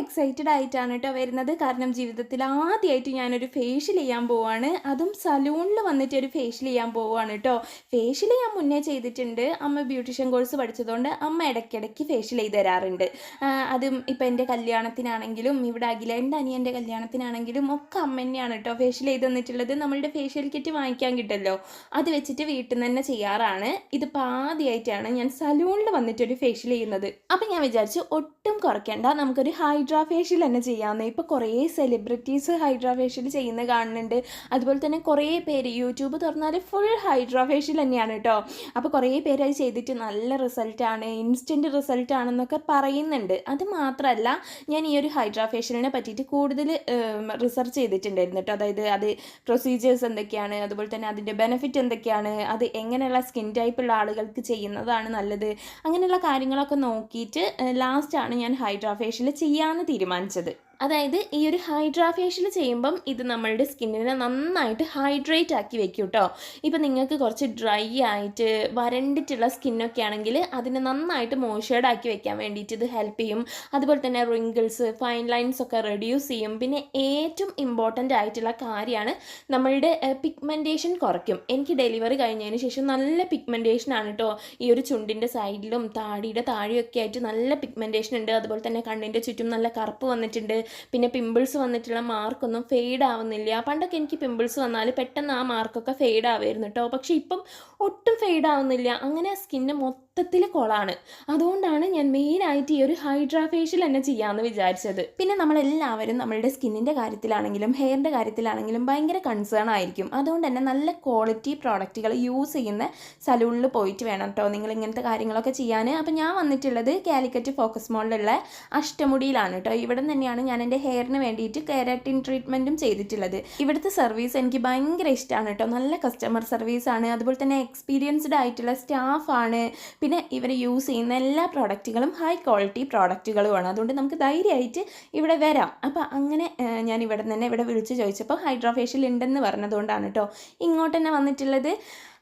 Excited ആയിട്ടാണ് കേട്ടോ വരുന്നത്. കാരണം ജീവിതത്തിൽ ആദ്യമായിട്ട് ഞാനൊരു ഫേഷ്യൽ ചെയ്യാൻ പോവാണ്. അതും സലൂണിൽ വന്നിട്ട് ഒരു ഫേഷ്യൽ ചെയ്യാൻ പോവുകയാണ് കേട്ടോ ഫേഷ്യൽ ഞാൻ മുന്നേ ചെയ്തിട്ടുണ്ട്. അമ്മ ബ്യൂട്ടീഷ്യൻ കോഴ്സ് പഠിച്ചതുകൊണ്ട് അമ്മ ഇടയ്ക്കിടയ്ക്ക് ഫേഷ്യൽ ചെയ്ത് തരാറുണ്ട്. അതും ഇപ്പം എന്റെ കല്യാണത്തിനാണെങ്കിലും ഇവിടെ അഖിലേന്റെ അനിയന്റെ കല്യാണത്തിനാണെങ്കിലും ഒക്കെ അമ്മ തന്നെയാണ് കേട്ടോ ഫേഷ്യൽ ചെയ്ത് തന്നിട്ടുള്ളത്. നമ്മളുടെ ഫേഷ്യൽ കിറ്റ് വാങ്ങിക്കാൻ കിട്ടല്ലോ. അത് വെച്ചിട്ട് വീട്ടിൽ നിന്ന് തന്നെ ചെയ്യാറാണ്. ഇതിപ്പോൾ ആദ്യമായിട്ടാണ് ഞാൻ സലൂണിൽ വന്നിട്ടൊരു ഫേഷ്യൽ ചെയ്യുന്നത്. അപ്പം ഞാൻ വിചാരിച്ചു ഒട്ടും കുറയ്ക്കേണ്ട. നമുക്കൊരു ഹൈഡ്രാ ഫേഷ്യൽ തന്നെ ചെയ്യാമെന്ന് ഇപ്പോൾ കുറേ സെലിബ്രിറ്റീസ് ഹൈഡ്രാഫേഷ്യൽ ചെയ്യുന്നത് കാണുന്നുണ്ട്. അതുപോലെ തന്നെ കുറേ പേര് യൂട്യൂബ് തുറന്നാൽ ഫുൾ ഹൈഡ്രാഫേഷ്യൽ തന്നെയാണ് കേട്ടോ അപ്പോൾ കുറേ പേര് അത് ചെയ്തിട്ട് നല്ല റിസൾട്ടാണ് ഇൻസ്റ്റന്റ് റിസൾട്ടാണെന്നൊക്കെ പറയുന്നുണ്ട്. അത് മാത്രമല്ല ഞാൻ ഈ ഒരു ഹൈഡ്രാഫേഷ്യലിനെ പറ്റിയിട്ട് കൂടുതൽ റിസർച്ച് ചെയ്തിട്ടുണ്ടായിരുന്നു കേട്ടോ അതായത് അത് പ്രൊസീജിയേഴ്സ് എന്തൊക്കെയാണ് അതുപോലെ തന്നെ അതിന്റെ ബെനിഫിറ്റ് എന്തൊക്കെയാണ് അത് എങ്ങനെയുള്ള സ്കിൻ ടൈപ്പ് ഉള്ള ആളുകൾക്ക് ചെയ്യുന്നതാണ് നല്ലത്. അങ്ങനെയുള്ള കാര്യങ്ങളൊക്കെ നോക്കിയിട്ട് ലാസ്റ്റാണ് ഞാൻ ഹൈഡ്രാഫേഷ്യൽ ചെയ്യാമെന്ന് തീരുമാനിച്ചത്. അതായത് ഈ ഒരു ഹൈഡ്രാ ഫേഷ്യൽ ചെയ്യുമ്പം ഇത് നമ്മളുടെ സ്കിന്നിനെ നന്നായിട്ട് ഹൈഡ്രേറ്റ് ആക്കി വെക്കും കേട്ടോ ഇപ്പം നിങ്ങൾക്ക് കുറച്ച് ഡ്രൈ ആയിട്ട് വരണ്ടിട്ടുള്ള സ്കിന്നൊക്കെ ആണെങ്കിൽ അതിനെ നന്നായിട്ട് മോയ്സ്ചേർഡ് ആക്കി വെക്കാൻ വേണ്ടിയിട്ട് ഇത് ഹെൽപ്പ് ചെയ്യും. അതുപോലെ തന്നെ റിങ്കിൾസ് ഫൈൻ ലൈൻസ് ഒക്കെ റെഡ്യൂസ് ചെയ്യും. പിന്നെ ഏറ്റവും ഇമ്പോർട്ടന്റ് ആയിട്ടുള്ള കാര്യമാണ് നമ്മളുടെ പിഗ്മെന്റേഷൻ കുറയ്ക്കും. എനിക്ക് ഡെലിവറി കഴിഞ്ഞതിന് ശേഷം നല്ല പിഗ്മെന്റേഷൻ ആണ് കേട്ടോ ഈ ഒരു ചുണ്ടിന്റെ സൈഡിലും താടിയുടെ താഴെയൊക്കെ ആയിട്ട് നല്ല പിഗ്മെന്റേഷൻ ഉണ്ട്. അതുപോലെ തന്നെ കണ്ണിന്റെ ചുറ്റും നല്ല കറുപ്പ് വന്നിട്ടുണ്ട്. പിന്നെ പിമ്പിൾസ് വന്നിട്ടുള്ള മാർക്കൊന്നും ഫെയ്ഡ് ആവുന്നില്ല. പണ്ടൊക്കെ എനിക്ക് പിമ്പിൾസ് വന്നാൽ പെട്ടെന്ന് ആ മാർക്കൊക്കെ ഫെയ്ഡ് ആവുമായിരുന്നു കേട്ടോ പക്ഷേ ഇപ്പം ഒട്ടും ഫെയ്ഡ് ആവുന്നില്ല. അങ്ങനെ സ്കിന്ന് മൊത്തത്തിൽ കൊളാണ്. അതുകൊണ്ടാണ് ഞാൻ മെയിനായിട്ട് ഈ ഒരു ഹൈഡ്രാ ഫേഷ്യൽ തന്നെ ചെയ്യാമെന്ന് വിചാരിച്ചത്. പിന്നെ നമ്മളെല്ലാവരും നമ്മളുടെ സ്കിന്നിന്റെ കാര്യത്തിലാണെങ്കിലും ഹെയറിന്റെ കാര്യത്തിലാണെങ്കിലും ഭയങ്കര കൺസേൺ ആയിരിക്കും. അതുകൊണ്ട് തന്നെ നല്ല ക്വാളിറ്റി പ്രോഡക്റ്റുകൾ യൂസ് ചെയ്യുന്ന സലൂണിൽ പോയിട്ട് വേണം കേട്ടോ നിങ്ങൾ ഇങ്ങനത്തെ കാര്യങ്ങളൊക്കെ ചെയ്യാൻ അപ്പോൾ ഞാൻ വന്നിട്ടുള്ളത് കാലിക്കറ്റ് ഫോക്കസ് മോളിലുള്ള അഷ്ടമുടിയിലാണ് കേട്ടോ ഇവിടെ തന്നെയാണ് ഞാൻ എന്റെ ഹെയറിന് വേണ്ടിയിട്ട് കെരാറ്റിൻ ട്രീറ്റ്മെന്റും ചെയ്തിട്ടുള്ളത്. ഇവിടുത്തെ സർവീസ് എനിക്ക് ഭയങ്കര ഇഷ്ടമാണ് കേട്ടോ നല്ല കസ്റ്റമർ സർവീസാണ് അതുപോലെ തന്നെ എക്സ്പീരിയൻസ്ഡ് ആയിട്ടുള്ള സ്റ്റാഫാണ് പിന്നെ ഇവർ യൂസ് ചെയ്യുന്ന എല്ലാ പ്രോഡക്റ്റുകളും ഹൈ ക്വാളിറ്റി പ്രോഡക്റ്റുകളുമാണ് അതുകൊണ്ട് നമുക്ക് ധൈര്യമായിട്ട് ഇവിടെ വരാം. അപ്പോൾ അങ്ങനെ ഞാൻ ഇവിടെ തന്നെ ഇവിടെ വിളിച്ച് ചോദിച്ചപ്പോൾ ഹൈഡ്രോഫേഷ്യൽ ഉണ്ടെന്ന് പറഞ്ഞതുകൊണ്ടാണ് കേട്ടോ ഇങ്ങോട്ട് തന്നെ വന്നിട്ടുള്ളത്.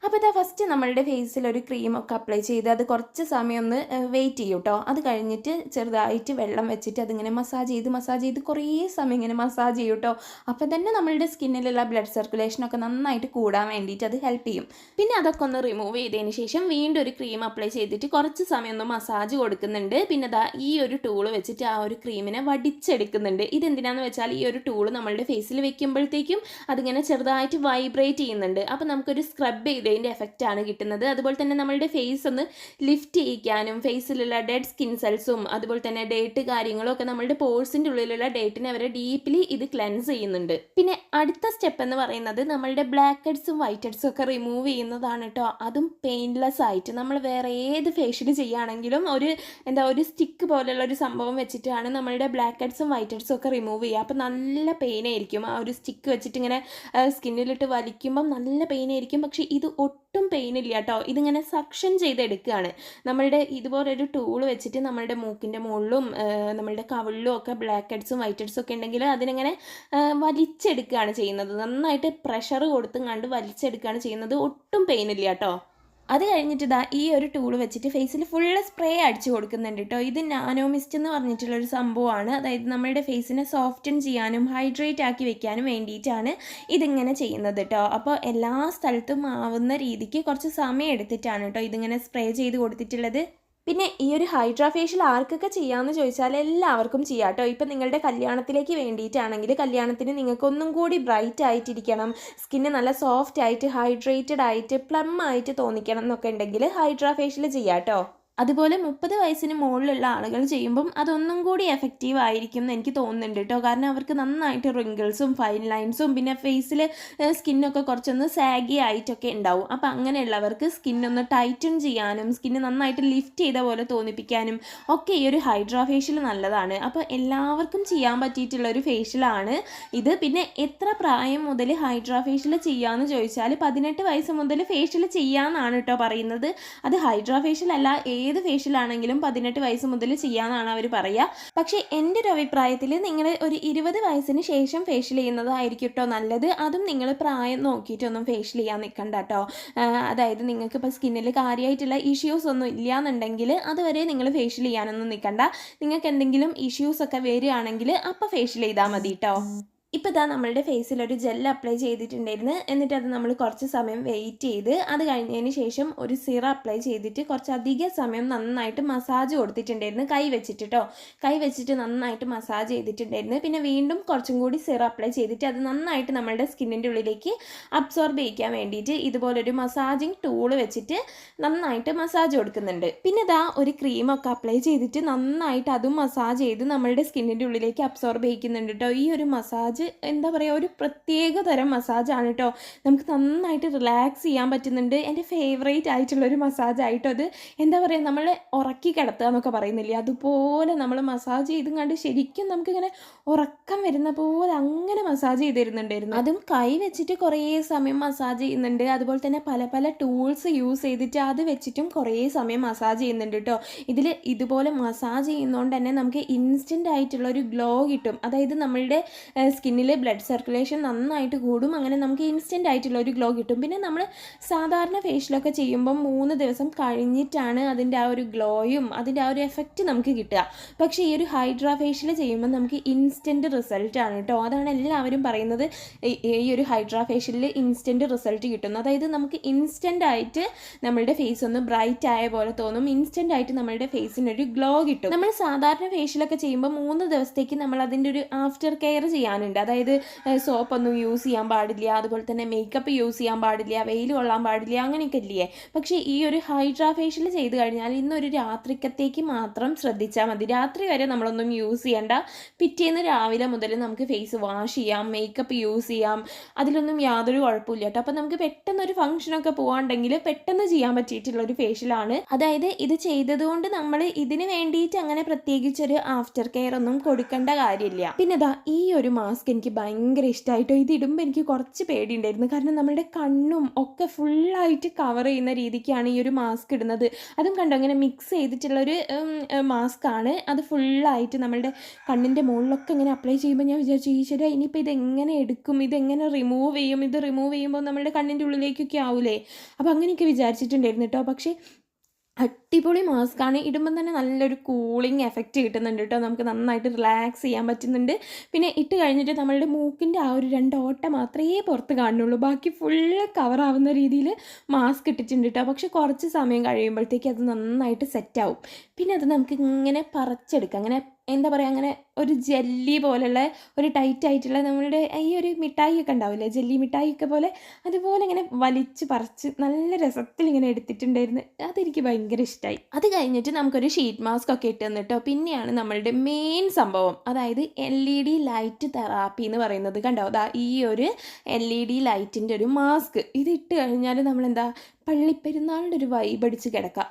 അപ്പോൾ ഇതാ ഫസ്റ്റ് നമ്മളുടെ ഫേസിൽ ഒരു ക്രീം ഒക്കെ അപ്ലൈ ചെയ്ത് അത് കുറച്ച് സമയം ഒന്ന് വെയിറ്റ് ചെയ്യും കേട്ടോ അത് കഴിഞ്ഞിട്ട് ചെറുതായിട്ട് വെള്ളം വെച്ചിട്ട് അതിങ്ങനെ മസാജ് ചെയ്ത് മസാജ് ചെയ്ത് കുറേ സമയം ഇങ്ങനെ മസാജ് ചെയ്യും കേട്ടോ അപ്പോൾ തന്നെ നമ്മളുടെ സ്കിന്നിലുള്ള ബ്ലഡ് സർക്കുലേഷനൊക്കെ നന്നായിട്ട് കൂടാൻ വേണ്ടിയിട്ട് അത് ഹെൽപ്പ് ചെയ്യും. പിന്നെ അതൊക്കെ ഒന്ന് റിമൂവ് ചെയ്തതിന് ശേഷം വീണ്ടും ഒരു ക്രീം അപ്ലൈ ചെയ്തിട്ട് കുറച്ച് സമയം ഒന്ന് മസാജ് കൊടുക്കുന്നുണ്ട്. പിന്നെ ദാ ഈ ഒരു ടൂൾ വെച്ചിട്ട് ആ ഒരു ക്രീമിനെ വടിച്ചെടുക്കുന്നുണ്ട്. ഇതെന്തിനാന്ന് വെച്ചാൽ ഈ ഒരു ടൂൾ നമ്മളുടെ ഫേസിൽ വെക്കുമ്പോഴത്തേക്കും അതിങ്ങനെ ചെറുതായിട്ട് വൈബ്രേറ്റ് ചെയ്യുന്നുണ്ട്. അപ്പോൾ നമുക്കൊരു സ്ക്രബ് ചെയ്തതിന്റെ എഫക്റ്റ് ആണ് കിട്ടുന്നത്. അതുപോലെ തന്നെ നമ്മളുടെ ഫേസ് ഒന്ന് ലിഫ്റ്റ് ചെയ്യിക്കാനും ഫേസിലുള്ള ഡെഡ് സ്കിൻ സെൽസും അതുപോലെ തന്നെ ഡേറ്റ് കാര്യങ്ങളും ഒക്കെ നമ്മളുടെ പോഴ്സിന്റെ ഉള്ളിലുള്ള ഡേറ്റിനെ അവരെ ഡീപ്ലി ഇത് ക്ലെൻസ് ചെയ്യുന്നുണ്ട്. പിന്നെ അടുത്ത സ്റ്റെപ്പ് എന്ന് പറയുന്നത് നമ്മളുടെ ബ്ലാക്ക് ഹെഡ്സും വൈറ്റ് ഹെഡ്സും ഒക്കെ റിമൂവ് ചെയ്യുന്നതാണ് കേട്ടോ അതും പെയിൻലെസ് ആയിട്ട്. നമ്മൾ വേറെ ഏത് ഫേഷ്യൽ ചെയ്യുകയാണെങ്കിലും ഒരു എന്താ ഒരു സ്റ്റിക്ക് പോലെയുള്ള ഒരു സംഭവം വെച്ചിട്ടാണ് നമ്മളുടെ ബ്ലാക്ക് ഹെഡ്സും വൈറ്റ് ഹെഡ്സും ഒക്കെ റിമൂവ് ചെയ്യുക. അപ്പോൾ നല്ല പെയിൻ ആയിരിക്കും. ആ ഒരു സ്റ്റിക്ക് വെച്ചിട്ട് ഇങ്ങനെ സ്കിന്നിലിട്ട് വലിക്കുമ്പം നല്ല പെയിൻ ആയിരിക്കും. പക്ഷേ ഇത് ഒട്ടും പെയിൻ ഇല്ല കേട്ടോ ഇതിങ്ങനെ സക്ഷൻ ചെയ്തെടുക്കുകയാണ്. നമ്മളുടെ ഇതുപോലൊരു ടൂൾ വെച്ചിട്ട് നമ്മളുടെ മൂക്കിന്റെ മുകളിലും നമ്മളുടെ കവിളിലും ഒക്കെ ബ്ലാക്ക് ഹെഡ്സും വൈറ്റ് ഹെഡ്സും ഒക്കെ ഉണ്ടെങ്കിൽ അതിനിങ്ങനെ വലിച്ചെടുക്കുകയാണ് ചെയ്യുന്നത്. നന്നായിട്ട് പ്രഷർ കൊടുത്തും കണ്ട് വലിച്ചെടുക്കുകയാണ് ചെയ്യുന്നത്. ഒട്ടും പെയിൻ ഇല്ല കേട്ടോ അത് കഴിഞ്ഞിട്ട് ഇതാ ഈ ഒരു ടൂൾ വെച്ചിട്ട് ഫേസിൽ ഫുള്ള് സ്പ്രേ അടിച്ചു കൊടുക്കുന്നുണ്ട് കേട്ടോ ഇത് നാനോമിസ്റ്റ് എന്ന് പറഞ്ഞിട്ടുള്ള ഒരു സംഭവമാണ്. അതായത് നമ്മുടെ ഫേസിനെ സോഫ്റ്റൻ ചെയ്യാനും ഹൈഡ്രേറ്റ് ആക്കി വെക്കാനും വേണ്ടിയിട്ടാണ് ഇതിങ്ങനെ ചെയ്യുന്നത് കേട്ടോ അപ്പോൾ എല്ലാ സ്ഥലത്തും ആവുന്ന രീതിക്ക് കുറച്ച് സമയം എടുത്തിട്ടാണ് കേട്ടോ ഇതിങ്ങനെ സ്പ്രേ ചെയ്ത് കൊടുത്തിട്ടുള്ളത്. പിന്നെ ഈ ഒരു ഹൈഡ്രാ ഫേഷ്യൽ ആർക്കൊക്കെ ചെയ്യാമെന്ന് ചോദിച്ചാൽ എല്ലാവർക്കും ചെയ്യാം കേട്ടോ. ഇപ്പം നിങ്ങളുടെ കല്യാണത്തിലേക്ക് വേണ്ടിയിട്ടാണെങ്കിൽ കല്യാണത്തിന് നിങ്ങൾക്കൊന്നും കൂടി ബ്രൈറ്റ് ആയിട്ടിരിക്കണം. സ്കിന്ന് നല്ല സോഫ്റ്റ് ആയിട്ട് ഹൈഡ്രേറ്റഡ് ആയിട്ട് പ്ലം ആയിട്ട് തോന്നിക്കണം എന്നൊക്കെ ഉണ്ടെങ്കിൽ ഹൈഡ്രാ ഫേഷ്യൽ ചെയ്യാം കേട്ടോ. അതുപോലെ മുപ്പത് വയസ്സിന് മുകളിലുള്ള ആളുകൾ ചെയ്യുമ്പം അതൊന്നും കൂടി എഫക്റ്റീവ് ആയിരിക്കും എന്ന് എനിക്ക് തോന്നുന്നുണ്ട് കേട്ടോ കാരണം അവർക്ക് നന്നായിട്ട് റിങ്കിൾസും ഫൈൻ ലൈൻസും പിന്നെ ഫേസിൽ സ്കിന്നൊക്കെ കുറച്ചൊന്ന് സാഗി ആയിട്ടൊക്കെ ഉണ്ടാവും. അപ്പോൾ അങ്ങനെയുള്ളവർക്ക് സ്കിന്നൊന്ന് ടൈറ്റൺ ചെയ്യാനും സ്കിന്ന് നന്നായിട്ട് ലിഫ്റ്റ് ചെയ്ത പോലെ തോന്നിപ്പിക്കാനും ഒക്കെ ഈ ഒരു ഹൈഡ്രാ ഫേഷ്യൽ നല്ലതാണ്. അപ്പോൾ എല്ലാവർക്കും ചെയ്യാൻ പറ്റിയിട്ടുള്ള ഒരു ഫേഷ്യലാണ് ഇത്. പിന്നെ എത്ര പ്രായം മുതൽ ഹൈഡ്രാ ഫേഷ്യൽ ചെയ്യാമെന്ന് ചോദിച്ചാൽ പതിനെട്ട് വയസ്സ് മുതൽ ഫേഷ്യൽ ചെയ്യാമെന്നാണ് കേട്ടോ പറയുന്നത്. അത് ഹൈഡ്രാ ഫേഷ്യൽ അല്ല ഏത് ഫേഷ്യലാണെങ്കിലും പതിനെട്ട് വയസ്സ് മുതൽ ചെയ്യാമെന്നാണ് അവർ പറയുക പക്ഷേ എന്റെ ഒരു അഭിപ്രായത്തിൽ നിങ്ങൾ ഒരു ഇരുപത് വയസ്സിന് ശേഷം ഫേഷ്യൽ ചെയ്യുന്നതായിരിക്കും കേട്ടോ നല്ലത്. അതും നിങ്ങൾ പ്രായം നോക്കിയിട്ടൊന്നും ഫേഷ്യൽ ചെയ്യാൻ നിൽക്കണ്ട കേട്ടോ അതായത് നിങ്ങൾക്ക് ഇപ്പോൾ സ്കിന്നിൽ കാര്യമായിട്ടുള്ള ഇഷ്യൂസ് ഒന്നും ഇല്ലയെന്നുണ്ടെങ്കിൽ അതുവരെ നിങ്ങൾ ഫേഷ്യൽ ചെയ്യാനൊന്നും നിൽക്കണ്ട നിങ്ങൾക്ക് എന്തെങ്കിലും ഇഷ്യൂസ് ഒക്കെ വരികയാണെങ്കിൽ അപ്പോൾ ഫേഷ്യൽ ചെയ്താൽ മതി കേട്ടോ ഇപ്പോൾ ഇതാ നമ്മളുടെ ഫേസിൽ ഒരു ജെൽ അപ്ലൈ ചെയ്തിട്ടുണ്ടായിരുന്നു. എന്നിട്ട് അത് നമ്മൾ കുറച്ച് സമയം വെയിറ്റ് ചെയ്ത് അത് കഴിഞ്ഞതിന് ശേഷം ഒരു സിറ അപ്ലൈ ചെയ്തിട്ട് കുറച്ച് അധികം സമയം നന്നായിട്ട് മസാജ് കൊടുത്തിട്ടുണ്ടായിരുന്നു. കൈ വെച്ചിട്ട് കേട്ടോ കൈ വെച്ചിട്ട് നന്നായിട്ട് മസാജ് ചെയ്തിട്ടുണ്ടായിരുന്നു. പിന്നെ വീണ്ടും കുറച്ചും കൂടി സിറ അപ്ലൈ ചെയ്തിട്ട് അത് നന്നായിട്ട് നമ്മളുടെ സ്കിന്നിന്റെ ഉള്ളിലേക്ക് അബ്സോർബ് ചെയ്യിക്കാൻ വേണ്ടിയിട്ട് ഇതുപോലൊരു മസാജിങ് ടൂൾ വെച്ചിട്ട് നന്നായിട്ട് മസാജ് കൊടുക്കുന്നുണ്ട്. പിന്നെ ഇതാ ഒരു ക്രീമൊക്കെ അപ്ലൈ ചെയ്തിട്ട് നന്നായിട്ട് അതും മസാജ് ചെയ്ത് നമ്മളുടെ സ്കിന്നിന്റെ ഉള്ളിലേക്ക് അബ്സോർബ് ചെയ്യിക്കുന്നുണ്ട് കേട്ടോ ഈ ഒരു മസാജ് എന്താ പറയുക ഒരു പ്രത്യേക തരം മസാജാണ് കേട്ടോ നമുക്ക് നന്നായിട്ട് റിലാക്സ് ചെയ്യാൻ പറ്റുന്നുണ്ട്. എന്റെ ഫേവറേറ്റ് ആയിട്ടുള്ളൊരു മസാജ് ആയിട്ടോ അത്. എന്താ പറയുക നമ്മൾ ഉറക്കി കിടത്തുക എന്നൊക്കെ പറയുന്നില്ലേ? അതുപോലെ നമ്മൾ മസാജ് ചെയ്തും കണ്ട് ശരിക്കും നമുക്കിങ്ങനെ ഉറക്കം വരുന്ന പോലെ അങ്ങനെ മസാജ് ചെയ്ത് തരുന്നുണ്ടായിരുന്നു അതും കൈ വെച്ചിട്ട് കുറേ സമയം മസാജ് ചെയ്യുന്നുണ്ട്. അതുപോലെ തന്നെ പല പല ടൂൾസ് യൂസ് ചെയ്തിട്ട് അത് വെച്ചിട്ടും കുറേ സമയം മസാജ് ചെയ്യുന്നുണ്ട് കേട്ടോ ഇതിൽ ഇതുപോലെ മസാജ് ചെയ്യുന്നതുകൊണ്ട് തന്നെ നമുക്ക് ഇൻസ്റ്റന്റ് ആയിട്ടുള്ള ഒരു ഗ്ലോ കിട്ടും. അതായത് നമ്മളുടെ സ്കിന്നിൽ ബ്ലഡ് സർക്കുലേഷൻ നന്നായിട്ട് കൂടും. അങ്ങനെ നമുക്ക് ഇൻസ്റ്റന്റ് ആയിട്ടുള്ള ഒരു ഗ്ലോ കിട്ടും. പിന്നെ നമ്മൾ സാധാരണ ഫേഷ്യലൊക്കെ ചെയ്യുമ്പം മൂന്ന് ദിവസം കഴിഞ്ഞിട്ടാണ് അതിന്റെ ആ ഒരു ഗ്ലോയും അതിന്റെ ആ ഒരു എഫക്റ്റ് നമുക്ക് കിട്ടുക. പക്ഷേ ഈ ഒരു ഹൈഡ്രാ ഫേഷ്യൽ ചെയ്യുമ്പോൾ നമുക്ക് ഇൻസ്റ്റന്റ് റിസൾട്ട് ആണ് കേട്ടോ. അതാണ് എല്ലാവരും പറയുന്നത്. ഈ ഒരു ഹൈഡ്രാ ഫേഷ്യലിൽ ഇൻസ്റ്റന്റ് റിസൾട്ട് കിട്ടുന്നു. അതായത് നമുക്ക് ഇൻസ്റ്റന്റ് ആയിട്ട് നമ്മളുടെ ഫേസ് ഒന്ന് ബ്രൈറ്റ് ആയ പോലെ തോന്നും. ഇൻസ്റ്റന്റ് ആയിട്ട് നമ്മളുടെ ഫേസിനൊരു ഗ്ലോ കിട്ടും. നമ്മൾ സാധാരണ ഫേഷ്യലൊക്കെ ചെയ്യുമ്പോൾ മൂന്ന് ദിവസത്തേക്ക് നമ്മൾ അതിന്റെ ഒരു ആഫ്റ്റർ കെയർ ചെയ്യാനുണ്ട്. അതായത് സോപ്പ് ഒന്നും യൂസ് ചെയ്യാൻ പാടില്ല. അതുപോലെ തന്നെ മേക്കപ്പ് യൂസ് ചെയ്യാൻ പാടില്ല. വെയിൽ കൊള്ളാൻ പാടില്ല. അങ്ങനെയൊക്കെ ഇല്ലേ? പക്ഷേ ഈ ഒരു ഹൈഡ്രാ ഫേഷ്യൽ ചെയ്ത് കഴിഞ്ഞാൽ ഇന്നൊരു രാത്രിക്കത്തേക്ക് മാത്രം ശ്രദ്ധിച്ചാൽ മതി. രാത്രി വരെ നമ്മളൊന്നും യൂസ് ചെയ്യേണ്ട. പിറ്റേന്ന് രാവിലെ മുതൽ നമുക്ക് ഫേസ് വാഷ് ചെയ്യാം മേക്കപ്പ് യൂസ് ചെയ്യാം. അതിലൊന്നും യാതൊരു കുഴപ്പമില്ല കേട്ടോ. അപ്പോൾ നമുക്ക് പെട്ടെന്ന് ഒരു ഫംഗ്ഷനൊക്കെ പോകാണ്ടെങ്കിൽ പെട്ടെന്ന് ചെയ്യാൻ പറ്റിയിട്ടുള്ള ഒരു ഫേഷ്യലാണ് അതായത് ഇത് ചെയ്തതുകൊണ്ട് നമ്മൾ ഇതിന് വേണ്ടിയിട്ട് അങ്ങനെ പ്രത്യേകിച്ചൊരു ആഫ്റ്റർ കെയർ ഒന്നും കൊടുക്കേണ്ട കാര്യമില്ല. പിന്നെ ഈ ഒരു മാസ്ക് എനിക്ക് ഭയങ്കര ഇഷ്ടമായിട്ടോ ഇത് ഇടുമ്പോൾ എനിക്ക് കുറച്ച് പേടിയുണ്ടായിരുന്നു. കാരണം നമ്മുടെ കണ്ണും ഒക്കെ ഫുള്ളായിട്ട് കവർ ചെയ്യുന്ന രീതിക്കാണ് ഈ ഒരു മാസ്ക് ഇടുന്നത്. അതും കണ്ടോ? അങ്ങനെ മിക്സ് ചെയ്തിട്ടുള്ളൊരു മാസ്ക് ആണ്. അത് ഫുള്ളായിട്ട് നമ്മളുടെ കണ്ണിന്റെ മുകളിലൊക്കെ ഇങ്ങനെ അപ്ലൈ ചെയ്യുമ്പോൾ ഞാൻ വിചാരിച്ചു ഈശ്വര ഇനിയിപ്പോൾ ഇതെങ്ങനെ എടുക്കും? ഇതെങ്ങനെ റിമൂവ് ചെയ്യും? ഇത് റിമൂവ് ചെയ്യുമ്പോൾ നമ്മുടെ കണ്ണിന്റെ ഉള്ളിലേക്കൊക്കെ ആവൂലേ? അപ്പോൾ അങ്ങനെയൊക്കെ വിചാരിച്ചിട്ടുണ്ടായിരുന്നു കേട്ടോ. പക്ഷേ അടിപൊളി മാസ്കാണ് ഇടുമ്പം തന്നെ നല്ലൊരു കൂളിംഗ് എഫക്റ്റ് കിട്ടുന്നുണ്ട് കേട്ടോ നമുക്ക് നന്നായിട്ട് റിലാക്സ് ചെയ്യാൻ പറ്റുന്നുണ്ട്. പിന്നെ ഇട്ട് കഴിഞ്ഞിട്ട് നമ്മളുടെ മൂക്കിന്റെ ആ ഒരു രണ്ട് ഓട്ട മാത്രമേ പുറത്ത് കാണുന്നുള്ളൂ. ബാക്കി ഫുള്ള് കവറാവുന്ന രീതിയിൽ മാസ്ക് ഇട്ടിട്ടുണ്ട് കേട്ടോ പക്ഷെ കുറച്ച് സമയം കഴിയുമ്പോഴത്തേക്ക് അത് നന്നായിട്ട് സെറ്റാവും പിന്നെ അത് നമുക്ക് ഇങ്ങനെ പറിച്ചെടുക്കാം. അങ്ങനെ എന്താ പറയുക അങ്ങനെ ഒരു ജെല്ലി പോലുള്ള ഒരു ടൈറ്റ് ആയിട്ടുള്ള നമ്മളുടെ ഈ ഒരു മിഠായി ഒക്കെ ഉണ്ടാവില്ലേ? ജെല്ലി മിഠായി ഒക്കെ പോലെ അതുപോലെ ഇങ്ങനെ വലിച്ച് പറിച്ച് നല്ല രസത്തിൽ ഇങ്ങനെ എടുത്തിട്ടുണ്ടായിരുന്നു. അതെനിക്ക് ഭയങ്കര ഇഷ്ടമായി അത് കഴിഞ്ഞിട്ട് നമുക്കൊരു ഷീറ്റ് മാസ്ക് ഒക്കെ ഇട്ട് തന്നിട്ടോ. പിന്നെയാണ് നമ്മളുടെ മെയിൻ സംഭവം. അതായത് L E D light therapy എന്ന് പറയുന്നത്. കണ്ടോ? അതാ ഈ ഒരു എൽ ഇ ഡി ലൈറ്റിന്റെ ഒരു മാസ്ക്. ഇത് ഇട്ട് കഴിഞ്ഞാൽ നമ്മളെന്താ പള്ളിപ്പെരുന്നാളിന്റെ ഒരു വൈബ് അടിച്ച് കിടക്കാം.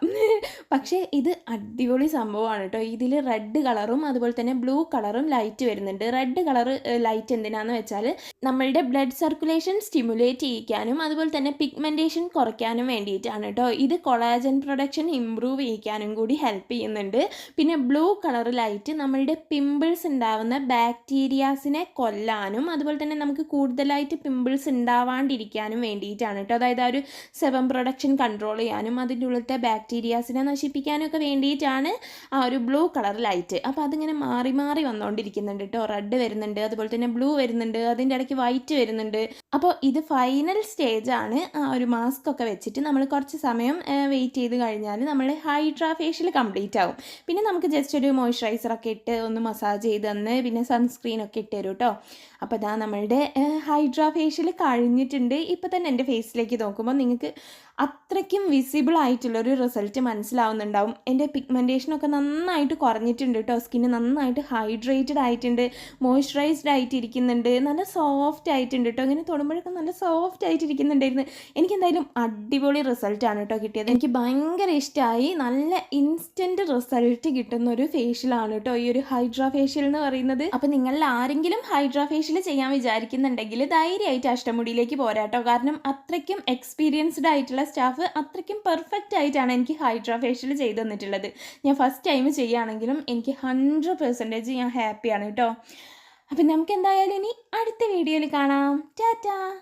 പക്ഷേ ഇത് അടിപൊളി സംഭവമാണ് കേട്ടോ. ഇതിൽ റെഡ് കളറും അതുപോലെ തന്നെ ബ്ലൂ കളറും ലൈറ്റ് വരുന്നുണ്ട്. റെഡ് കളർ ലൈറ്റ് എന്തിനാന്ന് വെച്ചാൽ നമ്മളുടെ ബ്ലഡ് സർക്കുലേഷൻ സ്റ്റിമുലേറ്റ് ചെയ്യിക്കാനും അതുപോലെ തന്നെ പിഗ്മെന്റേഷൻ കുറയ്ക്കാനും വേണ്ടിയിട്ടാണ് കേട്ടോ. ഇത് കൊളാജൻ പ്രൊഡക്ഷൻ ഇമ്പ്രൂവ് ചെയ്യിക്കാനും കൂടി ഹെൽപ്പ് ചെയ്യുന്നുണ്ട്. പിന്നെ ബ്ലൂ കളർ ലൈറ്റ് നമ്മളുടെ പിമ്പിൾസ് ഉണ്ടാവുന്ന ബാക്ടീരിയാസിനെ കൊല്ലാനും അതുപോലെ തന്നെ നമുക്ക് കൂടുതലായിട്ട് പിമ്പിൾസ് ഉണ്ടാവാണ്ടിരിക്കാനും വേണ്ടിയിട്ടാണ് കേട്ടോ. അതായത് ആ ഒരു സെവം പ്രൊഡക്ഷൻ കൺട്രോൾ ചെയ്യാനും അതിന്റെ ഉള്ളിലത്തെ ബാക്ടീരിയാസിനെ നശിപ്പിക്കാനും ഒക്കെ വേണ്ടിയിട്ടാണ് ആ ഒരു ബ്ലൂ കളർ ലൈറ്റ്. അപ്പോൾ അതിങ്ങനെ മാറി മാറി വന്നുകൊണ്ടിരിക്കുന്നുണ്ട് കേട്ടോ. റെഡ് വരുന്നുണ്ട് അതുപോലെ തന്നെ ബ്ലൂ വരുന്നുണ്ട് അതിന്റെ ഇടയ്ക്ക് വൈറ്റ് വരുന്നുണ്ട്. അപ്പോൾ ഇത് ഫൈനൽ സ്റ്റേജാണ് ആ ഒരു മാസ്ക് ഒക്കെ വെച്ചിട്ട് നമ്മൾ കുറച്ച് സമയം വെയിറ്റ് ചെയ്ത് കഴിഞ്ഞാൽ നമ്മൾ ഹൈഡ്രാ ഫേഷ്യൽ കംപ്ലീറ്റ് ആവും. പിന്നെ നമുക്ക് ജസ്റ്റ് ഒരു മോയ്സ്ചറൈസർ ഒക്കെ ഇട്ട് ഒന്ന് മസാജ് ചെയ്ത് തന്ന് പിന്നെ സൺസ്ക്രീൻ ഒക്കെ ഇട്ട് തരും കേട്ടോ. അപ്പോൾ ഇതാ നമ്മളുടെ ഹൈഡ്രാ ഫേഷ്യൽ കഴിഞ്ഞിട്ടുണ്ട്. ഇപ്പോൾ തന്നെ എന്റെ ഫേസിലേക്ക് നോക്കുമ്പോൾ നിങ്ങൾക്ക് അത്രയ്ക്കും വിസിബിൾ ആയിട്ടുള്ള ഒരു റിസൾട്ട് മനസ്സിലാവുന്നുണ്ടാവും. എന്റെ പിഗ്മെന്റേഷനൊക്കെ നന്നായിട്ട് കുറഞ്ഞിട്ടുണ്ട് കേട്ടോ. സ്കിന്ന് നന്നായിട്ട് ഹൈഡ്രേറ്റഡ് ആയിട്ടുണ്ട്. മോയ്സ്ചറൈസ്ഡ് ആയിട്ടിരിക്കുന്നുണ്ട്. നല്ല സോഫ്റ്റ് ആയിട്ടുണ്ട് കേട്ടോ. ഇങ്ങനെ തൊടുമ്പോഴൊക്കെ നല്ല സോഫ്റ്റ് ആയിട്ടിരിക്കുന്നുണ്ടായിരുന്നു. എനിക്ക് എന്തായാലും അടിപൊളി റിസൾട്ടാണ് കേട്ടോ കിട്ടിയത്. എനിക്ക് ഭയങ്കര ഇഷ്ടമായി നല്ല ഇൻസ്റ്റന്റ് റിസൾട്ട് കിട്ടുന്ന ഒരു ഫേഷ്യലാണ് കേട്ടോ ഈ ഒരു ഹൈഡ്രാ ഫേഷ്യൽ എന്ന് പറയുന്നത്. അപ്പോൾ നിങ്ങളിൽ ആരെങ്കിലും ഹൈഡ്രാ ഫേഷ്യൽ ചെയ്യാൻ വിചാരിക്കുന്നുണ്ടെങ്കിൽ ധൈര്യമായിട്ട് അഷ്ടമുടിയിലേക്ക് പോരാട്ടോ. കാരണം അത്രയ്ക്കും എക്സ്പീരിയൻസ്ഡ് ആയിട്ടുള്ള സ്റ്റാഫ് അത്രയ്ക്കും പെർഫെക്റ്റ് ആയിട്ടാണ് എനിക്ക് ഹൈഡ്രാ ഫേഷ്യൽ ചെയ്ത് തന്നിട്ടുള്ളത്. ഞാൻ ഫസ്റ്റ് ടൈം ചെയ്യുകയാണെങ്കിലും എനിക്ക് ഹൺഡ്രഡ് പെർസെന്റേജ് ഞാൻ ഹാപ്പിയാണ് കേട്ടോ. അപ്പം നമുക്ക് എന്തായാലും ഇനി അടുത്ത വീഡിയോയിൽ കാണാം. ടാറ്റാ!